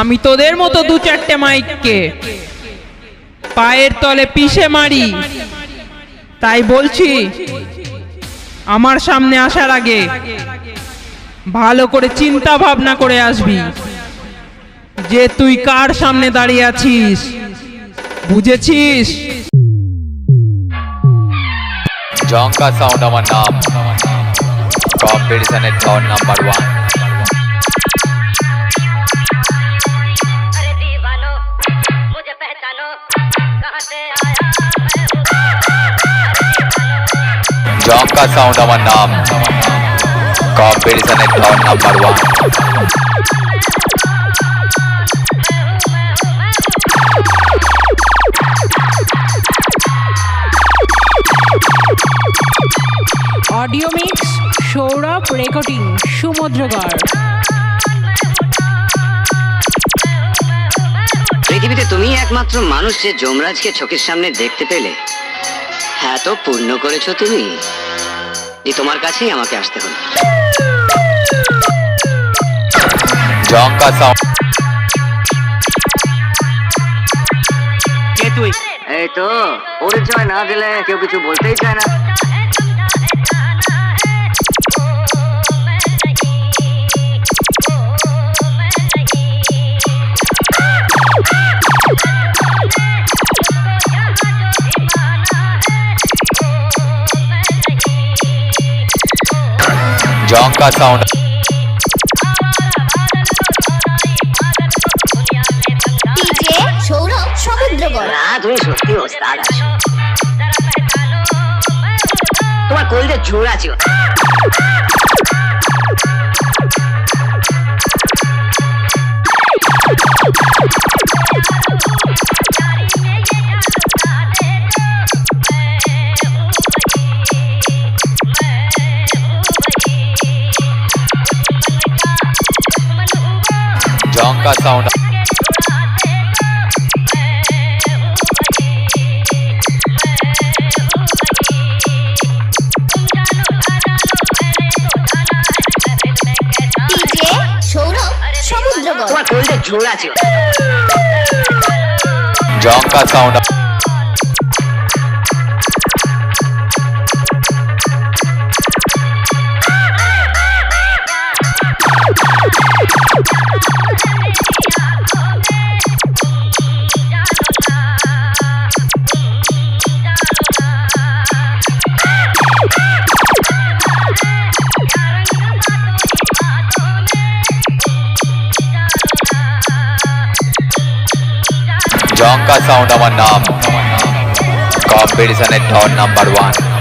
আমি তোদের মতো দু চারটে মাইককে। পায়ের তলে পিষে মারি। তাই বলছি, আমার সামনে আসার আগে ভালো করে চিন্তা ভাবনা করে আসবি যে তুই কার সামনে দাঁড়িয়ে আছিস। বুঝেছিস? জঙ্কা সাউন্ড আমার নাম। নাম্বার ওয়ান জঙ্কা সাউন্ড আমার নাম কম্পিটিশনের ধর number one audio mix Sourav recording Samudragarh পৃথিবীতে তুমি একমাত্র মানুষ যে যমরাজকে চোখের সামনে দেখতে পেলে। হ্যাঁ তো পূর্ণ করেছ তুমি। যে তোমার কাছেই আমাকে আসতে হলো। জঙ্কা সাউন্ড কে তুই? এই তো পরিচয় না দিলে কেউ কিছু বলতেই চায় না। জঙ্কা সাউন্ড সৌরভ সমুদ্রগড় না তুমি সত্যি ওস্তাদ আছো তোমার কলিতে জোর আছে। জঙ্কা সাউন্ড ডিজে সৌরভ সমুদ্রগড়। ছিল। কলিতে জোর আছে জঙ্কা সাউন্ড জঙ্কা সাউন্ড আমার নাম কম্পিটিশনের ধর নাম্বার ওয়ান